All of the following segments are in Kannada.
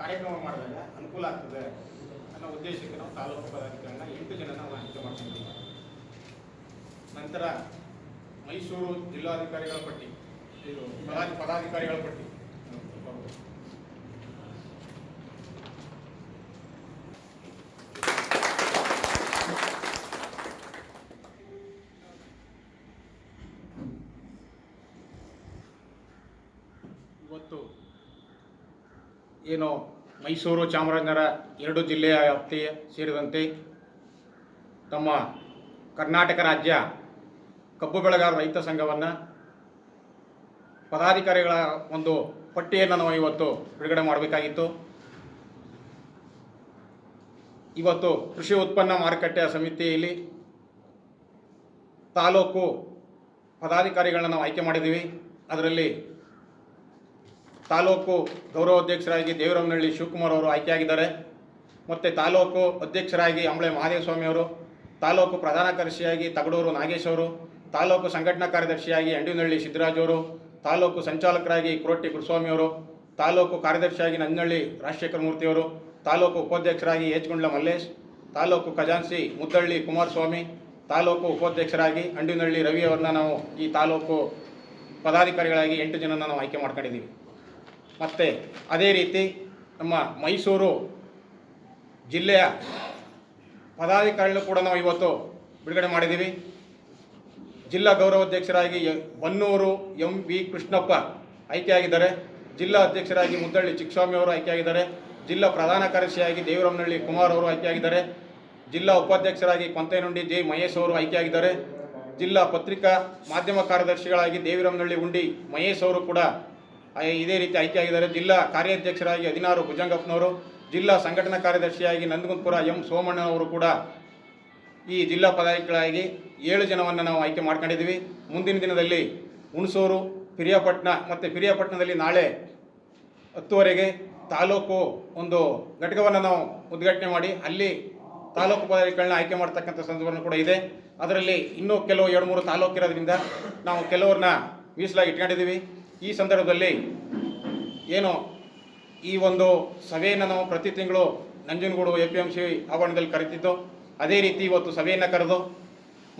ಕಾರ್ಯಕ್ರಮ ಮಾಡಿದಾಗ ಅನುಕೂಲ ಆಗ್ತದೆ ಅನ್ನೋ ಉದ್ದೇಶಕ್ಕೆ ನಾವು ತಾಲೂಕು ಪದಾಧಿಕಾರಿಗಳನ್ನ ಎಂಟು ಜನ ನಾವು ಆಯ್ಕೆ ಮಾಡ್ಕೊಂಡಿದ್ದೀವಿ. ನಂತರ ಮೈಸೂರು ಜಿಲ್ಲಾಧಿಕಾರಿಗಳ ಪಟ್ಟಿ, ಇದು ಪದಾಧಿ ಪದಾಧಿಕಾರಿಗಳ ಪಟ್ಟಿ ಇವತ್ತು ಏನು ಮೈಸೂರು ಚಾಮರಾಜನಗರ ಎರಡು ಜಿಲ್ಲೆಯ ವ್ಯಾಪ್ತಿ ಸೇರಿದಂತೆ ತಮ್ಮ ಕರ್ನಾಟಕ ರಾಜ್ಯ ಕಬ್ಬು ಬೆಳೆಗಾರ ರೈತ ಸಂಘವನ್ನು ಪದಾಧಿಕಾರಿಗಳ ಒಂದು ಪಟ್ಟಿಯನ್ನು ನಾವು ಇವತ್ತು ಬಿಡುಗಡೆ ಮಾಡಬೇಕಾಗಿತ್ತು. ಇವತ್ತು ಕೃಷಿ ಉತ್ಪನ್ನ ಮಾರುಕಟ್ಟೆಯ ಸಮಿತಿಯಲ್ಲಿ ತಾಲೂಕು ಪದಾಧಿಕಾರಿಗಳನ್ನ ನಾವು ಆಯ್ಕೆ ಮಾಡಿದ್ದೀವಿ. ಅದರಲ್ಲಿ ತಾಲೂಕು ಗೌರವಾಧ್ಯಕ್ಷರಾಗಿ ದೇವರಮನಹಳ್ಳಿ ಶಿವಕುಮಾರ್ ಅವರು ಆಯ್ಕೆಯಾಗಿದ್ದಾರೆ. ಮತ್ತು ತಾಲೂಕು ಅಧ್ಯಕ್ಷರಾಗಿ ಅಂಬಳೆ ಮಹಾದೇವಸ್ವಾಮಿ ಅವರು, ತಾಲೂಕು ಪ್ರಧಾನ ಕಾರ್ಯದರ್ಶಿಯಾಗಿ ತಗಡೂರು ನಾಗೇಶ್ ಅವರು, ತಾಲೂಕು ಸಂಘಟನಾ ಕಾರ್ಯದರ್ಶಿಯಾಗಿ ಅಂಡಿನಹಳ್ಳಿ ಸಿದ್ದರಾಜ್ ಅವರು, ತಾಲೂಕು ಸಂಚಾಲಕರಾಗಿ ಕುರಟ್ಟಿ ಗುರುಸ್ವಾಮಿ ಅವರು, ತಾಲೂಕು ಕಾರ್ಯದರ್ಶಿಯಾಗಿ ನಂಜನಹಳ್ಳಿ ರಾಜಶೇಖರ ಮೂರ್ತಿ ಅವರು, ತಾಲೂಕು ಉಪಾಧ್ಯಕ್ಷರಾಗಿ ಏಚ್ಗುಂಡ್ಲ ಮಲ್ಲೇಶ್, ತಾಲೂಕು ಖಜಾನ್ಸಿ ಮುದ್ದಳ್ಳಿ ಕುಮಾರಸ್ವಾಮಿ, ತಾಲೂಕು ಉಪಾಧ್ಯಕ್ಷರಾಗಿ ಅಂಡಿನಹಳ್ಳಿ ರವಿ ಅವರನ್ನ ನಾವು ಈ ತಾಲೂಕು ಪದಾಧಿಕಾರಿಗಳಾಗಿ ಎಂಟು ಜನನ ನಾವು ಆಯ್ಕೆ ಮಾಡ್ಕೊಂಡಿದ್ದೀವಿ. ಮತ್ತು ಅದೇ ರೀತಿ ನಮ್ಮ ಮೈಸೂರು ಜಿಲ್ಲೆಯ ಪದಾಧಿಕಾರಿಗಳು ಕೂಡ ನಾವು ಇವತ್ತು ಬಿಡುಗಡೆ ಮಾಡಿದ್ದೀವಿ. ಜಿಲ್ಲಾ ಗೌರವಾಧ್ಯಕ್ಷರಾಗಿ ಬನ್ನೂರು ಎಂ ವಿ ಕೃಷ್ಣಪ್ಪ ಆಯ್ಕೆಯಾಗಿದ್ದಾರೆ. ಜಿಲ್ಲಾ ಅಧ್ಯಕ್ಷರಾಗಿ ಮುದ್ದಳ್ಳಿ ಚಿಕ್ಕಸ್ವಾಮಿ ಅವರು ಆಯ್ಕೆಯಾಗಿದ್ದಾರೆ. ಜಿಲ್ಲಾ ಪ್ರಧಾನ ಕಾರ್ಯದರ್ಶಿಯಾಗಿ ದೇವರಮನಹಳ್ಳಿ ಕುಮಾರ್ ಅವರು ಆಯ್ಕೆಯಾಗಿದ್ದಾರೆ. ಜಿಲ್ಲಾ ಉಪಾಧ್ಯಕ್ಷರಾಗಿ ಕೊಂತೇನುಂಡಿ ಜೆ ಮಹೇಶ್ ಅವರು ಆಯ್ಕೆಯಾಗಿದ್ದಾರೆ. ಜಿಲ್ಲಾ ಪತ್ರಿಕಾ ಮಾಧ್ಯಮ ಕಾರ್ಯದರ್ಶಿಗಳಾಗಿ ದೇವಿರಮನಹಳ್ಳಿ ಉಂಡಿ ಮಹೇಶ್ ಅವರು ಕೂಡ ಇದೇ ರೀತಿ ಆಯ್ಕೆಯಾಗಿದ್ದಾರೆ. ಜಿಲ್ಲಾ ಕಾರ್ಯಾಧ್ಯಕ್ಷರಾಗಿ ಹದಿನಾರು ಭುಜಂಗಪ್ಪನವರು, ಜಿಲ್ಲಾ ಸಂಘಟನಾ ಕಾರ್ಯದರ್ಶಿಯಾಗಿ ನಂದಗುಂದಪುರ ಎಂ ಸೋಮಣ್ಣನವರು ಕೂಡ ಈ ಜಿಲ್ಲಾ ಪದಾಧಿಕಾರಿಗಳಾಗಿ ಏಳು ಜನವನ್ನು ನಾವು ಆಯ್ಕೆ ಮಾಡ್ಕೊಂಡಿದ್ದೀವಿ. ಮುಂದಿನ ದಿನದಲ್ಲಿ ಹುಣಸೂರು, ಪಿರಿಯಾಪಟ್ಟಣ ಮತ್ತು ಪಿರಿಯಾಪಟ್ಟಣದಲ್ಲಿ ನಾಳೆ ಹತ್ತುವರೆಗೆ ತಾಲೂಕು ಒಂದು ಘಟಕವನ್ನು ನಾವು ಉದ್ಘಾಟನೆ ಮಾಡಿ ಅಲ್ಲಿ ತಾಲೂಕು ಪದಾಧಿಕಾರಿಗಳನ್ನ ಆಯ್ಕೆ ಮಾಡ್ತಕ್ಕಂಥ ಸಂದರ್ಭ ಕೂಡ ಇದೆ. ಅದರಲ್ಲಿ ಇನ್ನೂ ಕೆಲವು ಎರಡು ಮೂರು ತಾಲೂಕು ಇರೋದ್ರಿಂದ ನಾವು ಕೆಲವ್ರನ್ನ ಮೀಸಲಾಗಿ ಇಟ್ಕೊಂಡಿದ್ದೀವಿ. ಈ ಸಂದರ್ಭದಲ್ಲಿ ಏನು ಈ ಒಂದು ಸಭೆಯನ್ನು ನಾವು ಪ್ರತಿ ತಿಂಗಳು Nanjangud A P M C ಆವರಣದಲ್ಲಿ ಕರೆತಿದ್ದು ಅದೇ ರೀತಿ ಇವತ್ತು ಸಭೆಯನ್ನು ಕರೆದು,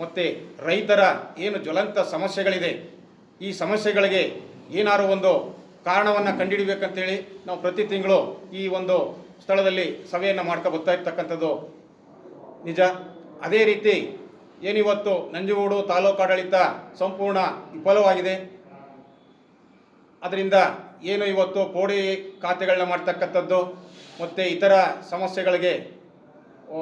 ಮತ್ತು ರೈತರ ಏನು ಜ್ವಲಂತ ಸಮಸ್ಯೆಗಳಿದೆ, ಈ ಸಮಸ್ಯೆಗಳಿಗೆ ಏನಾದರೂ ಒಂದು ಕಾರಣವನ್ನು ಕಂಡುಹಿಡಿಬೇಕಂತೇಳಿ ನಾವು ಪ್ರತಿ ತಿಂಗಳು ಈ ಒಂದು ಸ್ಥಳದಲ್ಲಿ ಸಭೆಯನ್ನು ಮಾಡ್ತಾ ಬರ್ತಾ ಇರ್ತಕ್ಕಂಥದ್ದು ನಿಜ. ಅದೇ ರೀತಿ ಏನಿವತ್ತು ನಂಜನಗೂಡು ತಾಲೂಕು ಆಡಳಿತ ಸಂಪೂರ್ಣ ವಿಫಲವಾಗಿದೆ. ಅದರಿಂದ ಏನು ಇವತ್ತು ಪೋಡಿ ಖಾತೆಗಳನ್ನ ಮಾಡ್ತಕ್ಕಂಥದ್ದು ಮತ್ತು ಇತರ ಸಮಸ್ಯೆಗಳಿಗೆ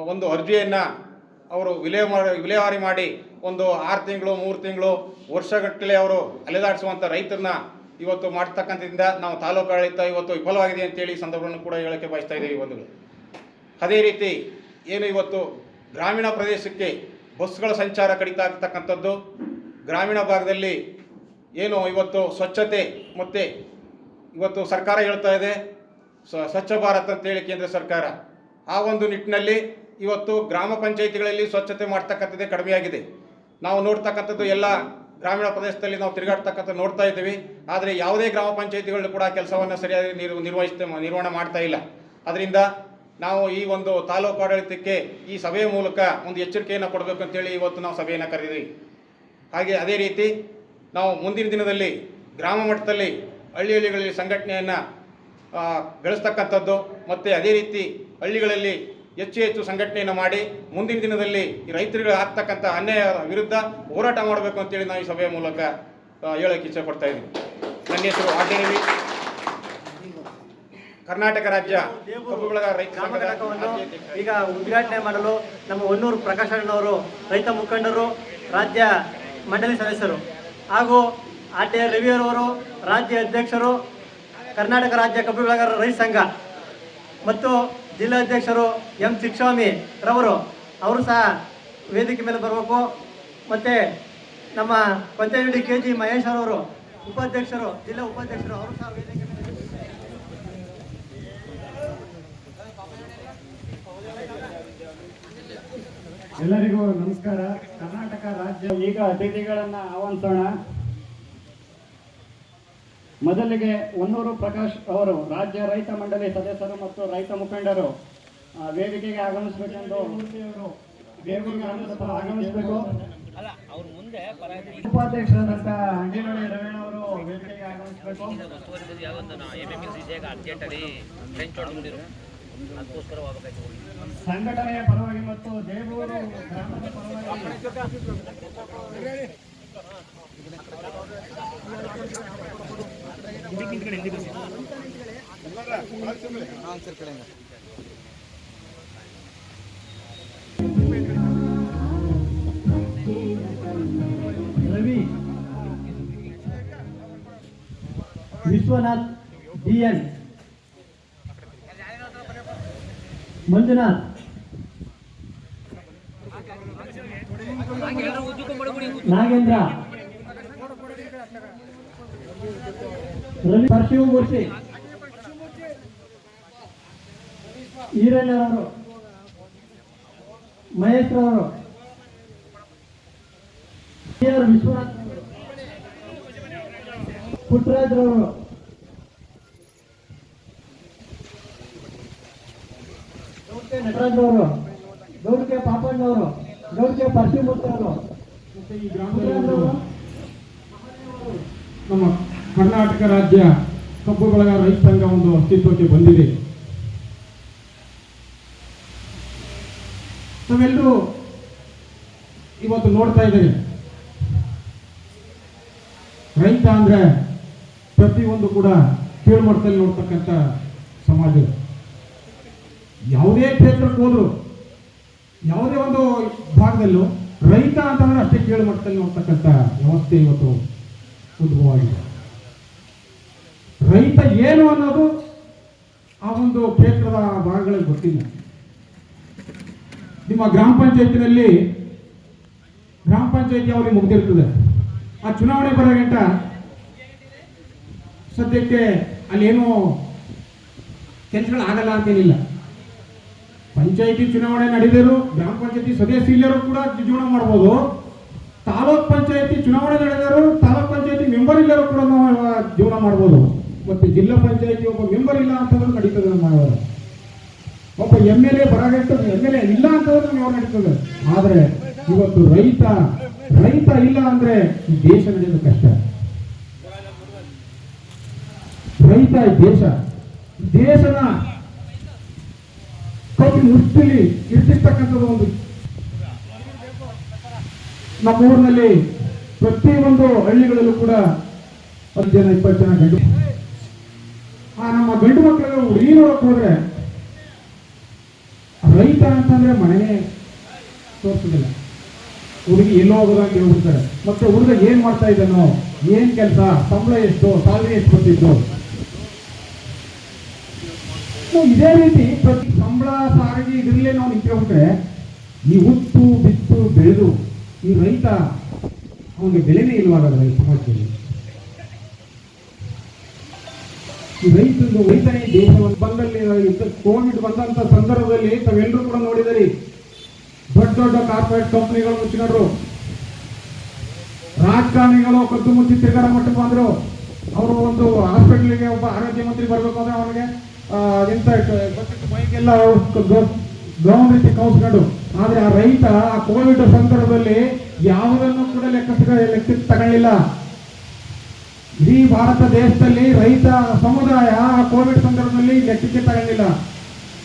ಒಂದು ಅರ್ಜಿಯನ್ನು ಅವರು ವಿಲೇ ವಿಲೇವಾರಿ ಮಾಡಿ ಒಂದು ಆರು ತಿಂಗಳು, ಮೂರು ತಿಂಗಳು ವರ್ಷಗಟ್ಟಲೆ ಅವರು ಅಲೆದಾಡಿಸುವಂಥ ರೈತರನ್ನ ಇವತ್ತು ಮಾಡ್ತಕ್ಕಂಥದ್ದರಿಂದ ನಾವು ತಾಲೂಕು ಇವತ್ತು ವಿಫಲವಾಗಿದೆ ಅಂತೇಳಿ ಸಂದರ್ಭವನ್ನು ಕೂಡ ಹೇಳೋಕ್ಕೆ ಬಯಸ್ತಾ ಇದ್ದೀವಿ ಒಂದು ಅದೇ ರೀತಿ ಏನು ಇವತ್ತು ಗ್ರಾಮೀಣ ಪ್ರದೇಶಕ್ಕೆ ಬಸ್ಗಳ ಸಂಚಾರ ಕಡಿತ ಆಗ್ತಕ್ಕಂಥದ್ದು ಗ್ರಾಮೀಣ ಭಾಗದಲ್ಲಿ ಏನು ಇವತ್ತು ಸ್ವಚ್ಛತೆ ಮತ್ತು ಇವತ್ತು ಸರ್ಕಾರ ಹೇಳ್ತಾ ಇದೆ ಸ್ವ- ಸ್ವಚ್ಛ ಭಾರತ್ ಅಂತೇಳಿ ಕೇಂದ್ರ ಸರ್ಕಾರ. ಆ ಒಂದು ನಿಟ್ಟಿನಲ್ಲಿ ಇವತ್ತು ಗ್ರಾಮ ಪಂಚಾಯಿತಿಗಳಲ್ಲಿ ಸ್ವಚ್ಛತೆ ಮಾಡ್ತಕ್ಕಂಥದ್ದೇ ಕಡಿಮೆಯಾಗಿದೆ ನಾವು ನೋಡ್ತಕ್ಕಂಥದ್ದು ಎಲ್ಲ ಗ್ರಾಮೀಣ ಪ್ರದೇಶದಲ್ಲಿ ನಾವು ತಿರುಗಾಡ್ತಕ್ಕಂಥ ನೋಡ್ತಾ ಇದ್ದೀವಿ. ಆದರೆ ಯಾವುದೇ ಗ್ರಾಮ ಪಂಚಾಯಿತಿಗಳು ಕೂಡ ಕೆಲಸವನ್ನು ಸರಿಯಾಗಿ ನಿರ್ ನಿರ್ವಹಿಸ್ತಾ ನಿರ್ವಹಣೆ ಮಾಡ್ತಾ ಇಲ್ಲ. ಅದರಿಂದ ನಾವು ಈ ಒಂದು ತಾಲೂಕು ಆಡಳಿತಕ್ಕೆ ಈ ಸಭೆಯ ಮೂಲಕ ಒಂದು ಎಚ್ಚರಿಕೆಯನ್ನು ಕೊಡಬೇಕು ಅಂತೇಳಿ ಇವತ್ತು ನಾವು ಸಭೆಯನ್ನು ಕರೆದಿದ್ದೀವಿ. ಹಾಗೆ ಅದೇ ರೀತಿ ನಾವು ಮುಂದಿನ ದಿನದಲ್ಲಿ ಗ್ರಾಮ ಮಟ್ಟದಲ್ಲಿ ಹಳ್ಳಿ ಹಳ್ಳಿಗಳಲ್ಲಿ ಸಂಘಟನೆಯನ್ನು ಬೆಳೆಸ್ತಕ್ಕಂಥದ್ದು ಮತ್ತು ಅದೇ ರೀತಿ ಹಳ್ಳಿಗಳಲ್ಲಿ ಹೆಚ್ಚು ಹೆಚ್ಚು ಸಂಘಟನೆಯನ್ನು ಮಾಡಿ ಮುಂದಿನ ದಿನದಲ್ಲಿ ರೈತರುಗಳು ರೈತರಿಗೆ ಆಗ್ತಕ್ಕಂಥ ಅನ್ಯಾಯ ವಿರುದ್ಧ ಹೋರಾಟ ಮಾಡಬೇಕು ಅಂತೇಳಿ ನಾವು ಈ ಸಭೆಯ ಮೂಲಕ ಹೇಳೋಕೆ ಹೇಳೋಕ್ಕೆ ಇಚ್ಛೆಪಡ್ತಾ ಇದ್ದೀವಿ ನನ್ನ ಹೆಸರು ಆರ್ಡಿನರಿ ಕರ್ನಾಟಕ ರಾಜ್ಯ ರೈತ ಗ್ರಾಮ ಸಂಘದ ಈಗ ಉದ್ಘಾಟನೆ ಮಾಡಲು ನಮ್ಮ ಹೊನ್ನೂರು ಪ್ರಕಾಶ್ ಅಣ್ಣವರು ರೈತ ಮುಖಂಡರು ರಾಜ್ಯ ಮಂಡಳಿ ಸದಸ್ಯರು. ಹಾಗೂ ಆರ್ ಟಿ ರವಿಯರವರು ರಾಜ್ಯ ಅಧ್ಯಕ್ಷರು, ಕರ್ನಾಟಕ ರಾಜ್ಯ ಕಬ್ಬು ಬೆಳೆಗಾರರ ರೈತ ಸಂಘ ಮತ್ತು ಜಿಲ್ಲಾಧ್ಯಕ್ಷರು ಎಂ ಚಿಕ್ಕಸ್ವಾಮಿ ರವರು, ಅವರು ಸಹ ವೇದಿಕೆ ಮೇಲೆ ಬರಬೇಕು. ಮತ್ತು ನಮ್ಮ ಪಂಚಾಯಿ ಕೆ ಜಿ ಮಹೇಶ್ ಅವರು ಉಪಾಧ್ಯಕ್ಷರು, ಜಿಲ್ಲಾ ಉಪಾಧ್ಯಕ್ಷರು, ಅವರು ಸಹ ವೇದಿಕೆ ಎಲ್ಲರಿಗೂ ನಮಸ್ಕಾರ. ಕರ್ನಾಟಕ ರಾಜ್ಯ ಈಗ ಅತಿಥಿಗಳನ್ನ ಆಹ್ವಾನಿಸೋಣ. ಮೊದಲಿಗೆ ಹೊನ್ನೂರು ಪ್ರಕಾಶ್ ಅವರು ರಾಜ್ಯ ರೈತ ಮಂಡಳಿ ಸದಸ್ಯರು ಮತ್ತು ರೈತ ಮುಖಂಡರು ವೇದಿಕೆಗೆ ಆಗಮಿಸಬೇಕೆಂದು ಆಗಮಿಸಬೇಕು ಉಪಾಧ್ಯಕ್ಷರಾದಂಥ ಅಂಗಿನಳ್ಳಿ ರವೀಣ್ ಅವರು ವೇದಿಕೆಗೆ ಆಗಮಿಸಬೇಕು. ಸಂಘಟನೆಯ ಪರವಾಗಿ ಮತ್ತು ದೇವೂರು ಗ್ರಾಮದ ಪರವಾಗಿ ರವಿ ವಿಶ್ವನಾಥ್ ಡಿ ಮಂಜುನಾಥ್. ನಾಗೇಂದ್ರ. ರವಿ ಪರಶಿವಮೂರ್ತಿ ಈರಣ್ಣರವರು. ಮಹೇಶ್ ರವರು ವಿಶ್ವನಾಥ್. ಪುಟ್ಟರಾಜ್ ಗೌಡ್ಕೆ ನಟರಾಜ್ ಅವರು ಗೌಡ್ಕೆ ಪಾಪಣ್ಣವರು, ಗೌಡ್ಕೆ ಪರಶಿವಮೂರ್ತಿ ಅವರು ಮತ್ತೆ ಈ ಅವರು ನಮ್ಮ ಕರ್ನಾಟಕ ರಾಜ್ಯ ಕಬ್ಬು ಬೆಳೆಗಾರ ರೈತ ಸಂಘ ಒಂದು ಅಸ್ತಿತ್ವಕ್ಕೆ ಬಂದಿದೆ. ನಾವೆಲ್ಲರೂ ಇವತ್ತು ನೋಡ್ತಾ ಇದ್ದೀರಿ ರೈತ ಅಂದ್ರೆ ಪ್ರತಿಯೊಂದು ಕೂಡ ಕೀಳ್ಮಟ್ಟದಲ್ಲಿ ನೋಡ್ತಕ್ಕಂಥ ಸಮಾಜ. ಯಾವುದೇ ಕ್ಷೇತ್ರಕ್ಕೆ ಹೋದ್ರು, ಯಾವುದೇ ಒಂದು ಭಾಗದಲ್ಲೂ ರೈತ ಅಂತಂದ್ರೆ ಅಷ್ಟೇ ಕೀಳ್ಮಟ್ಟದಲ್ಲಿ ನೋಡ್ತಕ್ಕಂಥ ವ್ಯವಸ್ಥೆ ಇವತ್ತು ಉದ್ಭವವಾಗಿದೆ. ರೈತ ಏನು ಅನ್ನೋದು ಆ ಒಂದು ಕ್ಷೇತ್ರದ ಭಾಗಗಳಿಗೆ ಗೊತ್ತಿಲ್ಲ. ನಿಮ್ಮ ಗ್ರಾಮ ಪಂಚಾಯತಿನಲ್ಲಿ, ಗ್ರಾಮ ಪಂಚಾಯತಿ ಅವರಿಗೆ ಮುಗ್ದಿರ್ತದೆ. ಆ ಚುನಾವಣೆ ಬರೋ ಗಂಟ ಸದ್ಯಕ್ಕೆ ಏನು ಕೆಲಸಗಳು ಆಗಲ್ಲ ಅಂತೇನಿಲ್ಲ. ಪಂಚಾಯತಿ ಚುನಾವಣೆ ನಡೆದಿರು ಗ್ರಾಮ ಪಂಚಾಯತಿ ಸದಸ್ಯ ಇಲ್ಲರೂ ಕೂಡ ಜೀವನ ಮಾಡ್ಬೋದು. ತಾಲೂಕ್ ಪಂಚಾಯತಿ ಚುನಾವಣೆ ನಡೆದರು ತಾಲೂಕ್ ಪಂಚಾಯತಿ ಮೆಂಬರ್ ಇಲ್ಲರೂ ಕೂಡ ನಾವು ಜೀವನ ಮಾಡ್ಬೋದು. ಮತ್ತೆ ಜಿಲ್ಲಾ ಪಂಚಾಯತಿ ಒಬ್ಬ ಮೆಂಬರ್ ಇಲ್ಲ ಅಂತಂದ್ರೆ ನಡೀತದೆ ನಮ್ಮ. ಒಬ್ಬ ಎಂ ಎಲ್ ಎ ಬರಾಗಂತದ್ದು ಎಂ ಎಲ್ ಎ ಇಲ್ಲ ಅಂತಂದ್ರೆ ನಾವು ನಡೀತದೆ. ಆದ್ರೆ ಇವತ್ತು ರೈತ ರೈತ ಇಲ್ಲ ಅಂದ್ರೆ ಈ ದೇಶ ನಡೆಯೋದು ಕಷ್ಟ. ರೈತ ದೇಶ ದೇಶನ ಕೈ ಮುಷ್ಟಿಲಿ ಇರ್ತಿರ್ತಕ್ಕಂಥದ್ದು ಒಂದು. ನಮ್ಮ ಊರಿನಲ್ಲಿ ಪ್ರತಿಯೊಂದು ಹಳ್ಳಿಗಳಲ್ಲೂ ಕೂಡ ಹತ್ತು ಜನ ಇಪ್ಪತ್ತು ಜನ ಗಂಡು ಆ ನಮ್ಮ ಗಂಡು ಮಕ್ಕಳು ಹುಡುಗಿ ನೋಡಕ್ ಹೋದ್ರೆ ರೈತ ಅಂತಂದ್ರೆ ಮನೆಯೇ ತೋರಿಸೋದಿಲ್ಲ. ಹುಡುಗಿ ಎಲ್ಲೋ ಹೋಗೋದಾಗ ಹೇಳ್ಬಿಡ್ತಾರೆ. ಮತ್ತೆ ಹುಡುಗ ಏನ್ ಮಾಡ್ತಾ ಇದ್ದಾನೋ, ಏನ್ ಕೆಲಸ, ಸಂಬಳ ಎಷ್ಟು ಸ್ಯಾಲ್ರಿ ಎಷ್ಟು ಬರ್ತಿತ್ತು ಇದೇ ರೀತಿ, ಪ್ರತಿ ಸಂಬಳ ಸಾರಿಗೆ ಇದರಲ್ಲೇ ನಾವು ನಿಂತ್ಕೊಂಡ್ರೆ ಈ ಹುಟ್ಟು, ಬಿತ್ತು, ಬೆಳೆದು, ಈ ರೈತ ಅವನಿಗೆ ಬೆಲೆನೇ ಇಲ್ವಾಗಲ್ಲ ಈ ಸಮಾಜದಲ್ಲಿ. ಈ ರೈತರು ರೈತನೇ ದೇಶವನ್ನು. ಬಂದಲ್ಲಿ ಕೋವಿಡ್ ಬಂದಂತ ಸಂದರ್ಭದಲ್ಲಿ ತಾವೆಲ್ಲರೂ ಕೂಡ ನೋಡಿದಿರಿ ದೊಡ್ಡ ದೊಡ್ಡ ಕಾರ್ಪೊರೇಟ್ ಕಂಪನಿಗಳು ಮುಚ್ಚಿಕೊಂಡ್ರು. ರಾಜಕಾರಣಿಗಳು ಕದ್ದು ಮುಚ್ಚಿ ತಿರ್ಗಾರ ಮಟ್ಟಕ್ಕೆ ಬಂದರು. ಅವರು ಒಂದು ಹಾಸ್ಪಿಟ್ಲಿಗೆ ಒಬ್ಬ ಆರೋಗ್ಯ ಮಂತ್ರಿ ಬರಬೇಕು ಅಂದ್ರೆ ಅವನಿಗೆ. ಗೊತ್ತಿತ್ತು ಮೈಗೆಲ್ಲ ಗ್ರೌಂಡ್ ರೀತಿ ಕೌಸ್ಕೊಂಡು. ಆದ್ರೆ ಆ ರೈತ ಆ ಕೋವಿಡ್ ಸಂದರ್ಭದಲ್ಲಿ ಯಾವುದನ್ನು ಕೂಡ ಲೆಕ್ಕ ಲೆಕ್ಕ ತಗೊಳ್ಳಿಲ್ಲ ಇಡೀ ಭಾರತ ದೇಶದಲ್ಲಿ ರೈತ ಸಮುದಾಯ ಆ ಕೋವಿಡ್ ಸಂದರ್ಭದಲ್ಲಿ ಲೆಕ್ಕಕ್ಕೆ ತಗೊಂಡಿಲ್ಲ.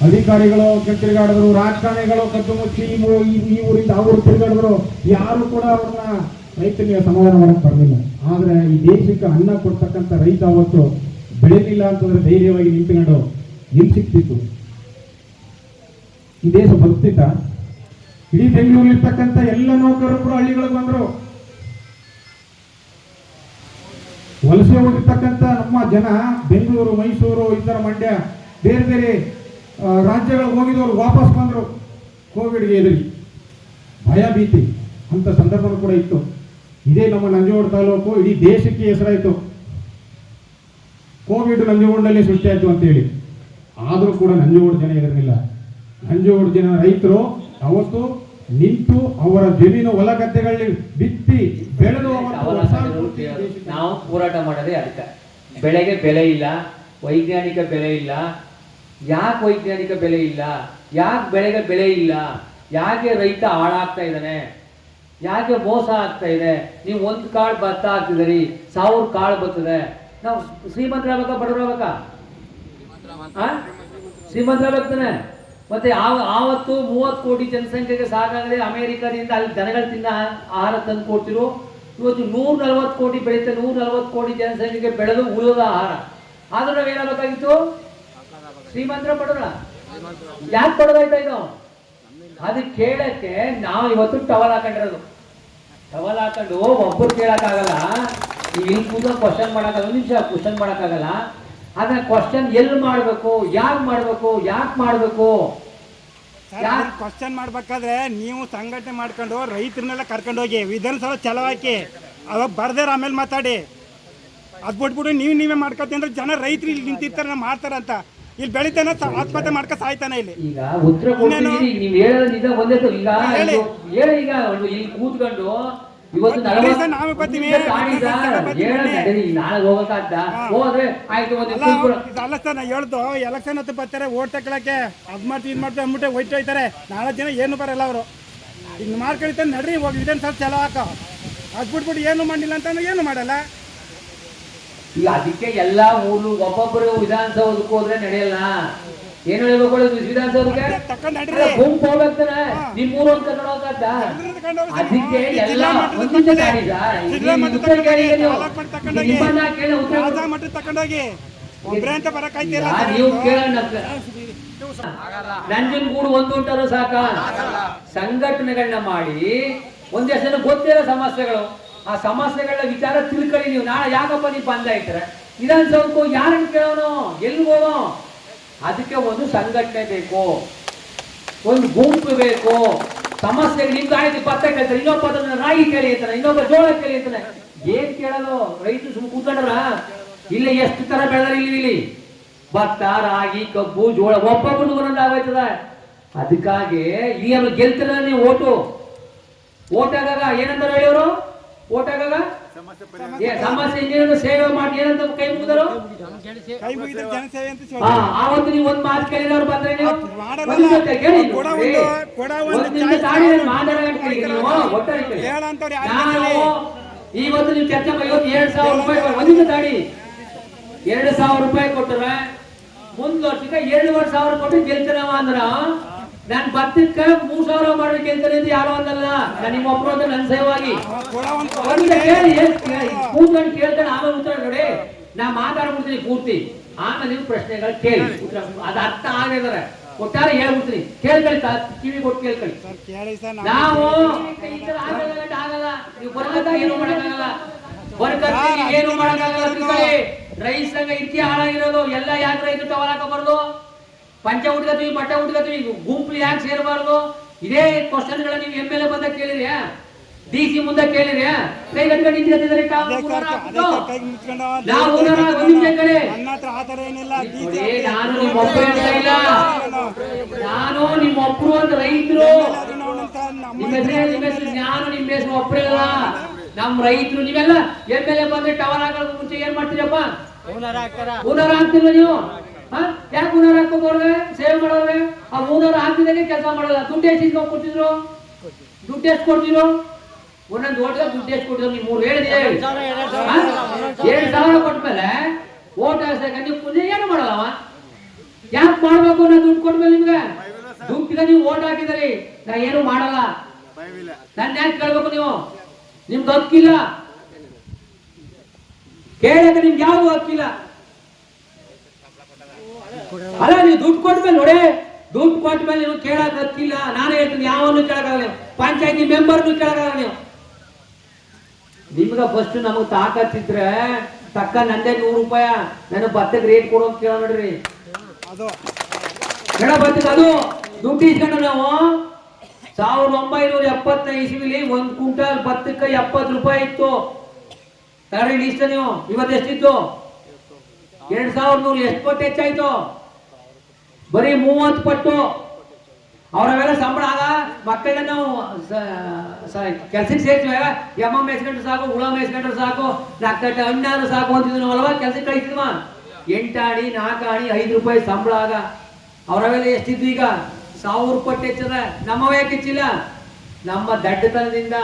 ಅಧಿಕಾರಿಗಳು ತಿರುಗಾಡಿದ್ರು, ರಾಜಕಾರಣಿಗಳು ಕದ್ದು ಮುಚ್ಚಿ ಈ ಊರಿಂದ ಆ ಊರು ತಿರುಗಾಡಿದ್ರು. ಯಾರು ಕೂಡ ಅವ್ರನ್ನ ರೈತನಿಗೆ ಸಮಾಧಾನ ಮಾಡಕ್ ಬರಲಿಲ್ಲ. ಆದ್ರೆ ಈ ದೇಶಕ್ಕೆ ಅನ್ನ ಕೊಡ್ತಕ್ಕಂಥ ರೈತ ಅವತ್ತು ಬೆಳೆದಿಲ್ಲ ಅಂತಂದ್ರೆ ಧೈರ್ಯವಾಗಿ ನಿಂತ್ಕೊಂಡು ಎಲ್ಲಿ ಸಿಕ್ತಿತ್ತು. ಈ ದೇಶ ಬದುಕ್ತಿತ್ತ? ಇಡೀ ಬೆಂಗಳೂರಿರ್ತಕ್ಕಂಥ ಎಲ್ಲ ನೌಕರರು ಕೂಡ ಹಳ್ಳಿಗಳಿಗೆ ಬಂದರು. ವಲಸೆ ಹೋಗಿರ್ತಕ್ಕಂಥ ನಮ್ಮ ಜನ ಬೆಂಗಳೂರು, ಮೈಸೂರು, ಇತರ ಮಂಡ್ಯ, ಬೇರೆ ಬೇರೆ ರಾಜ್ಯಗಳಿಗೆ ಹೋಗಿದವರು ವಾಪಸ್ ಬಂದರು ಕೋವಿಡ್ಗೆ ಎದುರಿ. ಭಯ ಭೀತಿ ಅಂತ ಸಂದರ್ಭ ಕೂಡ ಇತ್ತು. ಇದೇ ನಮ್ಮ ನಂಜನಗೂಡು ತಾಲೂಕು, ಇಡೀ ದೇಶಕ್ಕೆ ಹೆಸರಾಯಿತು. ಕೋವಿಡ್ ನಂಜುಗೂಡಲ್ಲಿ ಸೃಷ್ಟಿಯಾಯಿತು ಅಂತೇಳಿ. ಆದರೂ ಕೂಡ ನಂಜುಗೂಡು ಜನ ಇರಲಿಲ್ಲ ನಂಜುಗೂಡು ಜನ ರೈತರು ಅವತ್ತು ನಿಂತು ಅವರ ಜಮೀನು ಹೊಲ ಗದ್ದೆಗಳಲ್ಲಿ ಬಿತ್ತಿ ಬೆಳೆದು ನಾವು ಹೋರಾಟ ಮಾಡೋದೇ ಅದಕ್ಕೆ ಬೆಳೆಗೆ ಬೆಲೆ ಇಲ್ಲ ವೈಜ್ಞಾನಿಕ ಬೆಲೆ ಇಲ್ಲ. ಯಾಕೆ ವೈಜ್ಞಾನಿಕ ಬೆಲೆ ಇಲ್ಲ? ಯಾಕೆ ಬೆಳೆಗೆ ಬೆಲೆ ಇಲ್ಲ? ಯಾಕೆ ರೈತ ಹಾಳಾಗ್ತಾ ಇದ್ದಾನೆ? ಯಾಕೆ ಮೋಸ ಆಗ್ತಾ ಇದೆ? ನೀವು ಒಂದು ಕಾಳು ಭತ್ತ ಹಾಕ್ತಿದ್ದೀರಿ ಸಾವಿರ ಕಾಳು ಬರ್ತದೆ. ನಾವು ಶ್ರೀಮಂತರಾಗಬೇಕಾ ಶ್ರೀಮಂತರ ಶ್ರೀಮಂತರಾಗಬೇಕಾನೆ ಮತ್ತೆ ಆವ, ಆವತ್ತು ಮೂವತ್ತು ಕೋಟಿ ಜನಸಂಖ್ಯೆಗೆ ಸಾಕಾಗದೆ ಅಮೆರಿಕದಿಂದ ಅಲ್ಲಿ ಜನಗಳು ತಿನ್ನ ಆಹಾರ ತಂದು ಕೊಡ್ತಿರು, ಇವತ್ತು ನೂರ ನಲ್ವತ್ತು ಕೋಟಿ ಬೆಳೀತಾ ನೂರ ನಲ್ವತ್ತು ಕೋಟಿ ಜನಸಂಖ್ಯೆಗೆ ಬೆಳೆದು ಉಳಿದ ಆಹಾರ. ಆದ್ರೂ ನಾವೇನಾಗಬೇಕಾಗಿತ್ತು ಶ್ರೀಮಂತರ ಬಡವರ. ಯಾಕೆ ಬಡವಾಯ್ತಾ ಇದು? ಅದು ಕೇಳಕ್ಕೆ ನಾವು ಇವತ್ತು ಟವಲ್ ಹಾಕೊಂಡಿರೋದು. ಟವಲ್ ಹಾಕೊಂಡು ಒಬ್ಬರು ಕೇಳಕ್ಕಾಗಲ್ಲ. ನೀವು ಇಲ್ಲಿ ಕೂತ್ಕೊಂಡು ಕ್ವಶನ್ ಮಾಡೋಕ್ಕಾಗಲ್ಲ ನಿಮಿಷ ಕ್ವಶನ್ ಮಾಡಕ್ಕಾಗಲ್ಲ. ಆದರೆ ಕ್ವಶನ್ ಎಲ್ಲಿ ಮಾಡಬೇಕು ಯಾಕೆ ಮಾಡಬೇಕು ಯಾಕೆ ಮಾಡಬೇಕು? ಕ್ವಶನ್ ಮಾಡ್ಬೇಕಾದ್ರೆ ನೀವು ಸಂಘಟನೆ ಮಾಡ್ಕೊಂಡು ರೈತರನ್ನೆಲ್ಲ ಕರ್ಕೊಂಡು ಹೋಗಿ ವಿಧಾನಸಭೆ ಚಲವಾಕಿ ಅವಾಗ ಬರ್ದೇರ ಆಮೇಲೆ ಮಾತಾಡಿ. ಅದ್ ಬಿಟ್ಬಿಟ್ಟು ನೀವು ನೀವೇ ಮಾಡ್ಕೊತೀವಿ ಅಂದ್ರೆ ಜನ ರೈತರು ಇಲ್ಲಿ ನಿಂತಿರ್ತಾರೆ ನಾವು ಮಾಡ್ತಾರಂತ. ಇಲ್ಲಿ ಬೆಳಿತಾನೆ ಆತ್ಮಹತ್ಯೆ ಮಾಡ್ಕೊ ಸಾಯ್ತಾನೆ ಇಲ್ಲಿ. ಈಗ ಉತ್ತರ ಕೊಡ್ತೀನಿ ನೀವು ಹೇಳೋದು ನಿಜ ಒಂದೇ ಈಗ ಹೇಳಿ. ಈಗ ಇಲ್ಲಿ ಕೂತ್ಕೊಂಡು ಇವತ್ತು ನಾವೇ ಬರ್ತೀವಿ. ನಾಳೆ ಹೋಗಕ್ಕಾಗ್ದ. ಹೋದ್ರೆ ಆಯ್ತು ಅಲ್ಲ ಸರ್ ನಾ ಹೇಳ್ದು ಎಲೆಕ್ಷನ್ ಹತ್ತು ಬರ್ತಾರೆ ಓಟ್ ತಗೊಳಕ್ಕೆ ಅದ್ ಮಾಡ್ತೀವಿ ಇದು ಮಾಡ್ತೀವಿ ಅಂದ್ಬಿಟ್ಟು ಒಯ್ತು ಹೋಯ್ತಾರೆ ನಾಳೆ ಜನ ಏನು ಬರಲ್ಲ ಅವರು. ಹಿಂಗೆ ಮಾಡ್ಕೊಳ್ತಾರೆ ನಡ್ರಿ ಹೋಗಿ ವಿಧಾನಸಭೆ ಚಲೋ ಹಾಕೋ. ಅದ್ ಬಿಟ್ಬಿಟ್ಟು ಏನು ಮಾಡಿಲ್ಲ ಅಂತ ಏನು ಮಾಡಲ್ಲ? ಈಗ ಅದಕ್ಕೆ ಎಲ್ಲಾ ಊರು ಒಬ್ಬೊಬ್ಬರು ವಿಧಾನಸೌಧಕ್ಕೆ ಹೋದ್ರೆ ನಡೆಯಲ್ಲ. ಏನು ಹೇಳ್ಬೇಕು ಹೇಳು ವಿಧಾನಸೌಧಕ್ಕೆ ಗುಂಪು ಹೋಗ್ಬೇಕಾನೆ ನಿಮ್ ಊರು ಅಂತ ತಗೊಂಡ್ ಅದಕ್ಕೆ ಎಲ್ಲ ಉತ್ತರ. ನಿಮ್ಮನ್ನ ಕೇಳಿ. ಮಟ್ಟ ತಕೊಂಡೋಗಿ. ಒಬ್ರೇ ಅಂತ ನೀವು ಕೇಳೋಣ ನಂಜನಗೂಡು ಒಂದು ಉಂಟಾರು ಸಾಕ? ಸಂಘಟನೆಗಳನ್ನ ಮಾಡಿ ಒಂದೆಷ್ಟು ಜನ ಗೊತ್ತಿರೋ ಸಮಸ್ಯೆಗಳು. ಆ ಸಮಸ್ಯೆಗಳ ವಿಚಾರ ತಿಳ್ಕೊಳ್ಳಿ ನೀವು. ನಾಳೆ ಯಾಕಪ್ಪ ನೀವು ಬಂದ ಇಟ್ರೆ ವಿಧಾನಸೌಧಕ್ಕೂ ಯಾರನ್ನು ಕೇಳೋನು? ಎಲ್ಲಿ ಹೋಗೋ ಅದಕ್ಕೆ ಒಂದು ಸಂಘಟನೆ ಬೇಕು. ಒಂದು ಗುಂಪು ಬೇಕು. ಸಮಸ್ಯೆಗೆ ನಿಮ್ದು ಆಯ್ತು ಭತ್ತ ಕೇಳ್ತಾರೆ ಇನ್ನೊಬ್ಬ ರಾಗಿ ಕೇಳಿ ಇನ್ನೊಬ್ಬ ಜೋಳ ಕೇಳಿ ಏನ್ ಕೇಳಲು ರೈತರು ಸುಮ್ಮನೆ ಕೂತ್ಕೊಂಡ್ರ? ಇಲ್ಲಿ ಎಷ್ಟು ತರ ಬೆಳೆದಾರ ಇಲ್ಲಿ ಇಲ್ಲಿ? ಭತ್ತ, ರಾಗಿ, ಕಬ್ಬು, ಜೋಳ ಒಬ್ಬೊಬ್ಬರು ಒಂದೊಂದು ಆಗೋಯ್ತದ. ಅದಕ್ಕಾಗಿ ಇಲ್ಲಿ ಅವ್ರು ಗೆಲ್ತಾರ ನೀವು ಓಟು. ಓಟಾಗಾಗ ಏನಂತಾರೆ ಓಟ್ ಆಗಾಗ ಏ, ಸಮಸ್ಯೆ ಇನ್ನೇನು ಸೇವೆ ಮಾಡಿ ಏನಂತ ಕೈ ಮುಗಿದರು ಕೈ ಮುಗಿದ ಜನಸೇವೆ ಅಂತ ಆ, ಆವತ್ತು ನೀವು ಒಂದ್ ಮಾತು ಕೇಳಿದವ್ರು ಬಂದ್ರೆ ನೀವು? ಮಾಡಲ್ಲ. ಒಂದ್ ಕೇಳಿ ನೀವು. ಕೊಡ ಒಂದು- ಕೊಡ ಒಂದು ಒಂದ್ ನಿಮಿಷ ತಾಳಿ ಯಾರು ನೀವು. ಒಟ್ಟಾರೆ ಕೇಳಿ. ಯಾರು ನಾನು ಇವತ್ತು ನೀವು ಚರ್ಚೆ ಇವತ್ತು ಎರಡ್ ಸಾವಿರ ರೂಪಾಯಿ ಒಂದ್ ಎರಡು ಸಾವಿರ ರೂಪಾಯಿ ಕೊಟ್ಟರೆ ಮುಂದ್ ವರ್ಷಕ್ಕೆ ಏಳುವರೆ ಸಾವಿರ ಕೊಟ್ಟು ಗೆಲ್ತಾನವ ಅಂದ್ರ ನಾನ್ ಭತ್ತಕ್ಕ ಮೂರ್ ಸಾವಿರ ಮಾಡ್ಬೇಕು ಗೆಲ್ತಾನೆ ಅಂತ ಯಾರು ಅಂದಲ್ಲ ನಿಮ್ಮ ಒಬ್ರು ಅಂತ ನನ್ ಸೇವಾಗಿ ಕೂತ್ಕೊಂಡು ಕೇಳ್ತಾನೆ ಆಮೇಲೆ ಉತ್ತರ ನೋಡಿ ನಾ ಮಾತಾಡ್ಬಿಡ್ತೀನಿ ಪೂರ್ತಿ. ಆಮೇಲೆ ನೀವು ಪ್ರಶ್ನೆಗಳು ಕೇಳಿ. ಉತ್ತರ ಅದು ಅರ್ಥ ಆಗಿದಾರೆ ಒಟ್ಟಾರೆ ಹೇಳ್ಬಿಡ್ತೀನಿ. ಕೇಳ್ಕೊಳ್ಳಿ ಸರ್. ಕಿವಿ ಕೊಟ್ಟು ಕೇಳ್ಕೊಳ್ಳಿ. ನಾವು ಆಗಲ್ಲ ನೀವು ಬರ್ಕತ್ತ ಏನು ಮಾಡಕ್ಕಾಗಲ್ಲ. ಬರ್ಕತ್ತ ಏನು ಮಾಡಕ್ಕಾಗಲ್ಲ ರೈಸ್ ಇಟ್ಟಿ ಹಾಳಾಗಿರೋದು ಎಲ್ಲ ಯಾಕೆ ರೈತರು ತಗೊಳಕಬಾರ್ದು ಪಂಚ ಉಟ್ಕೋತೀವಿ ಮಠ ಉಟ್ಕೋತೀವಿ ಗುಂಪು ಯಾಕೆ ಸೇರಬಾರ್ದು? ಇದೇ ಕ್ವಶನ್ಗಳ ನೀವು ಎಂ ಎಲ್ ಎ ಬಂದ ಕೇಳಿದ್ಯಾ? ಡಿ ಸಿ ಮುಂದೆ ಕೇಳಿರಿ ಕೈ ಗಂಟೆ ನಿಂತಿದ್ದಾರೆ ಅದೇ ಸರ್ ಅದೇ ಸರ್ ಕೈ ಮುಚ್ಕೊಂಡು ನಾವು ಓನರ್ ಆಗಿ ಒಂದ್ ನಿಮಿಷ ಕೇಳಿ. ನನ್ನ ಹತ್ರ ಆ ಥರ ಏನಿಲ್ಲ. ಡಿ ನಾನು ನಿಮ್ಮ ಒಬ್ಬರು ಅಂತ ಇಲ್ಲ. ನಾನು ನಿಮ್ಮ ಒಬ್ರು ಅಂತ ರೈತರು. ನಿಮ್ಮ ಹೆಸರು ನಾನು ನಿಮ್ಮ ಹೆಸರು ಒಬ್ಬರಲ್ಲ ನಮ್ಮ ರೈತರು ನೀವೆಲ್ಲ ಎಂ ಎಲ್ ಎ ಬಂದ್ರೆ ಟವರ್ ಹಾಕೋದು ಮುಂಚೆ ಏನ್ ಮಾಡ್ತೀರಪ್ಪ? ಊನರ್ ಹಾಕ್ತಿಲ್ವ ನೀವು? ಯಾಕೆ ಊನರ್ ಹಾಕೋಬೋರ್ಗೆ ಸೇವ್ ಮಾಡೋರ್ಗೆ? ಆ ಊನರ್ ಹಾಕಿದಾಗೆ ಕೆಲಸ ಮಾಡಲ್ಲ. ದುಡ್ಡು ಎಷ್ಟು ಇಸ್ಕೊಂಡು ಕೊಡ್ತಿದ್ರು? ದುಡ್ಡು ಎಷ್ಟು ಕೊಡ್ತಿದ್ರು? ಒಂದೊಂದು ಓಟ್ಗೆ ದುಡ್ಡು ಎಷ್ಟು ಕೊಟ್ಟಿದ್ರು ನೀವು ಮೂರು ಹೇಳಿದೆ. ಎರಡು ಸಾವಿರ ಕೊಟ್ಮೇಲೆ ಓಟ್ ಹಾಕ್ಸಕ್ಕೆ ನೀವು ಪುಣ್ಯ ಏನು ಮಾಡಲ್ಲವ ಯಾಕೆ ಮಾಡ್ಬೇಕು ನಾ ದುಡ್ಡು ಕೊಟ್ಮೇಲೆ ನಿಮ್ಗೆ? ದುಡ್ಡಿಗೆ ನೀವು ಓಟ್ ಹಾಕಿದಿರಿ ನಾ ಏನು ಮಾಡಲ್ಲ. ನನ್ನ ಯಾಕೆ ಕೇಳ್ಬೇಕು ನೀವು? ನಿಮ್ಗೆ ಹಕ್ಕಿಲ್ಲ. ಕೇಳಕ್ಕೆ ನಿಮ್ಗೆ ಯಾವ್ದು ಹಕ್ಕಿಲ್ಲ? ಅಲ್ಲ, ನೀವು ದುಡ್ಡು ಕೊಟ್ಮೇಲೆ ನೋಡಿ, ದುಡ್ಡು ಕೊಟ್ಮೇಲೆ ನೀವು ಕೇಳಕ್ ನಾನೇ ನಾನು ಹೇಳ್ತೀನಿ ಯಾವನ್ನು ಕೇಳಕ್ಕಾಗಲ್ಲ ಪಂಚಾಯತಿ ಮೆಂಬರ್ನು ಕೇಳಕ್ಕಾಗಲ್ಲ ನೀವು. ನಿಮ್ಗ ಫಸ್ಟ್ ನಮಗ್ ತಾಕತ್ತಿದ್ರೆ ತಕ್ಕ ನಂದೇ ನೂರು ರೂಪಾಯಿ. ನನಗೆ ಭತ್ತಕ್ಕೆ ರೇಟ್ ಕೊಡೋ ಕೇಳ ನೋಡ್ರಿ. ಅದು ಬೇಡ ಭತ್ತಕ್ಕೆ ಅದು. ದುಡ್ಡು ಇಸ್ಕೊಂಡು ನಾವು. ಸಾವಿರದ ಒಂಬೈನೂರ ಎಪ್ಪತ್ತೈದು ಇಸ್ವಿಲಿ ಒಂದು ಕುಂಟಲ್ ಭತ್ತಕ್ಕೆ ಎಪ್ಪತ್ತು ರೂಪಾಯಿ ಇತ್ತು. ತಗೊಳ್ಳಿ ಇಷ್ಟ ನೀವು. ಇವತ್ತು ಎಷ್ಟಿತ್ತು? ಎರಡು ಸಾವಿರದ ನೂರು ಎಷ್ಟು ಪಟ್ಟು ಹೆಚ್ಚಾಯ್ತು. ಬರೀ ಮೂವತ್ತು ಪಟ್ಟು. ಅವರವೆಲ್ಲ ಸಂಬಳ ಆಗ ಮಕ್ಕಳನ್ನ ನಾವು ಕೆಲ್ಸಕ್ಕೆ ಸೇರ್ತೀವಿ. ಎಮ್ಮ ಮೇಸ್ಕೊಂಡ್ರೆ ಸಾಕು, ಹುಳ ಮೇಸ್ಕೊಂಡ್ರೆ ಸಾಕು ನಾಲ್ಕು ಹಣ್ಣಾದ್ರು ಸಾಕು ಅಂತಿದ್ವಿ ಅಲ್ವಾ ಕೆಲ್ಸಕ್ಕೆ ಕಳಿಸಿದ್ವ? ಎಂಟಾಣಿ ನಾಲ್ಕಾಣಿ ಐದು ರೂಪಾಯಿ ಸಂಬಳ ಆಗ ಅವರವೆಲ್ಲ ಎಷ್ಟಿದ್ವಿ ಈಗ? ಸಾವಿರ ರೂಪಾಯಿ ಹೆಚ್ಚದ. ನಮ್ಮವ ಯಾಕೆ ಹೆಚ್ಚಿಲ್ಲ? ನಮ್ಮ ದಡ್ಡತನದಿಂದ.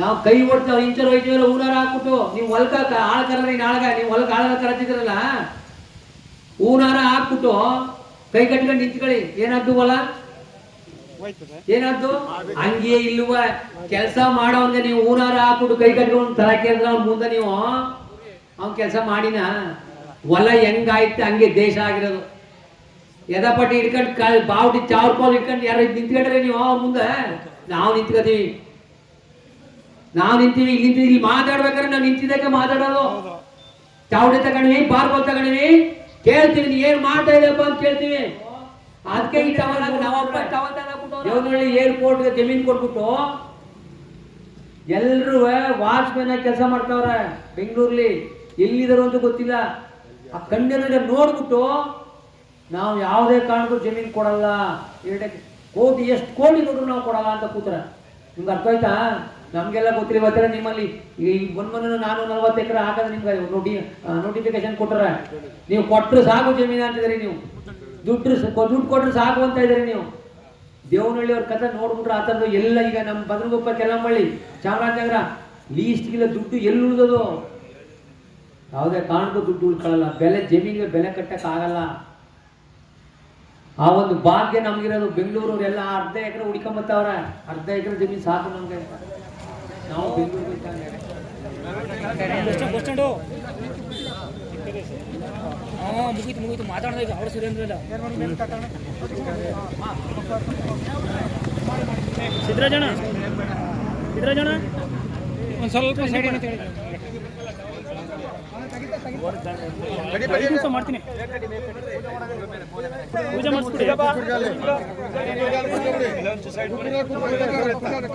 ನಾವು ಕೈ ಹೊಡ್ತೇವೆ ಇಂಚರ್ ಹೋಯ್ತೀವಲ್ಲ ಊನಾರ ಹಾಕ್ಬಿಟ್ಟು, ನೀವು ಹೊಲ್ಕ ಆಳ್ ಕರ್ರಿ, ನಾಳಗ, ನೀವು ಹೊಲಕ್ಕೆ ಆಳ ಕರತಿದ್ರಲ್ಲ ಊನಾರ ಹಾಕ್ಬಿಟ್ಟು ಕೈ ಕಟ್ಕೊಂಡು ನಿಂತ್ಕೊಳ್ಳಿ. ಏನಾದ್ದು ಹೊಲ? ಏನಾದ್ದು? ಹಂಗೆ ಇಲ್ವ ಕೆಲಸ ಮಾಡೋಂಗೆ ನೀವು ಹೂನಾರ ಹಾಕ್ಬಿಟ್ಟು ಕೈ ಕಟ್ಕೊಂಡು ತಲೆ ಕೇಳಿದ್ರೆ ಮುಂದೆ ನೀವು, ಅವ್ನ ಕೆಲಸ ಮಾಡಿನ? ಹೊಲ ಹೆಂಗಾಯ್ತು? ಹಂಗೆ ದೇಶ ಆಗಿರೋದು. ಎದಪಟ್ಟಿ ಇಟ್ಕೊಂಡು ಕಾಲ್ ಬಾವುಟಿ ಚಾವ್ರ ಕೋಲ್ ಇಟ್ಕೊಂಡು ಯಾರು ನಿಂತ್ಕೊಂಡ್ರೆ ನೀವು ಮುಂದೆ? ನಾವು ನಿಂತ್ಕೋತೀವಿ. ನಾವು ನಿಂತೀವಿ ಇಲ್ಲಿ ಇಲ್ಲಿ ಮಾತಾಡ್ಬೇಕಾದ್ರೆ ನಾವು ನಿಂತಿದ್ದಕ್ಕೆ ಮಾತಾಡೋದು. ಚಾವಡಿ ತಗೊಂಡ್ವಿ, ಬಾರ್ಕೋಲ್ ತಗೊಂಡ್ವಿ. ಕೇಳ್ತೀವಿ ನೀ ಏನ್ ಮಾಡ್ತಾ ಇದೆಯಪ್ಪ ಅಂತ ಕೇಳ್ತೀವಿ ಅದಕ್ಕೆ ಈ ಟವರ್ ಟವಲ್ ದೇವನಹಳ್ಳಿ ಏರ್ಪೋರ್ಟ್ ಜಮೀನ್ ಕೊಟ್ಬಿಟ್ಟು ಎಲ್ರು ವಾಚ್ಮೆನ್ ಆಗಿ ಕೆಲಸ ಮಾಡ್ತಾವ್ರೆ ಬೆಂಗಳೂರಲ್ಲಿ ಎಲ್ಲಿದಾರು ಅಂತ ಗೊತ್ತಿಲ್ಲ. ಆ ಕಣ್ಣಿನ ನೋಡ್ಬಿಟ್ಟು ನಾವು ಯಾವುದೇ ಕಾರಣಕ್ಕೂ ಜಮೀನ್ ಕೊಡಲ್ಲ. ಕೋಟಿ ಎಷ್ಟು ಕೋಟಿ ಕೊಟ್ಟರು ನಾವು ಕೊಡಲ್ಲ ಅಂತ ಕೂತ್ರ. ನಿಮ್ಗೆ ಅರ್ಥ ಆಯ್ತಾ? ನಮ್ಗೆಲ್ಲ ಗೊತ್ತಿಲ್ಲ ಬರ್ತಾರೆ ನಿಮ್ಮಲ್ಲಿ. ಈ ಒಂದ್ ಮನೆ ನಾನು ನಲ್ವತ್ತು ಎಕರೆ ಹಾಕಿದ್ರೆ ನಿಮ್ಗೆ ನೋಟಿ ನೋಟಿಫಿಕೇಶನ್ ಕೊಟ್ಟರೆ ನೀವು ಕೊಟ್ಟರು ಸಾಕು ಜಮೀನು ಅಂತಿದ್ರಿ ನೀವು. ದುಡ್ಡು ದುಡ್ಡು ಕೊಟ್ಟರು ಸಾಕು ಅಂತ ಇದ್ರಿ ನೀವು. ದೇವನಹಳ್ಳಿ ಅವ್ರ ಕಥೆ ನೋಡ್ಬಿಟ್ರೆ ಆ ಥರದ್ದು ಎಲ್ಲ ಈಗ ನಮ್ಮ ಬದನಗುಪ್ಪ ಕೆಲಮಳ್ಳಿ ಚಾಮರಾಜನಗರ ಲೀಸ್ಟ್ಗಿಲ್ಲ ದುಡ್ಡು ಎಲ್ಲಿ ಉಳಿದದು? ಯಾವುದೇ ಕಾರಣಕ್ಕೂ ದುಡ್ಡು ಉಳ್ಕೊಳ್ಳಲ್ಲ. ಬೆಲೆ, ಜಮೀನಿಗೆ ಬೆಲೆ ಕಟ್ಟಕ್ಕೆ ಆಗಲ್ಲ. ಆ ಒಂದು ಭಾಗ್ಯ ನಮಗಿರೋದು ಬೆಂಗಳೂರು ಎಲ್ಲ ಅರ್ಧ ಎಕರೆ ಹುಡ್ಕೊಂಬತ್ತವ್ರೆ. ಅರ್ಧ ಎಕರೆ ಜಮೀನು ಸಾಕು ನಮಗೆ. ನಾವು ಬೆಂಗಳೂರು ಹಾಂ, ಮುಗೀತು ಮುಗೀತು. ಮಾತಾಡ್ದೆ ಈಗ ಅವ್ರು ಸುರೇಂದ್ರ ಸಿದ್ದರಾಜಣ್ಣ ಒಂದು ಸ್ವಲ್ಪ ಸೈಡ್ ಏನಂತ ಹೇಳಿ. ನಿಮಿಷ ಮಾಡ್ತೀನಿ ಪೂಜೆ ಮಾಡಿಸ್ಬಿಡಿ. ಕರ್ನಾಟಕ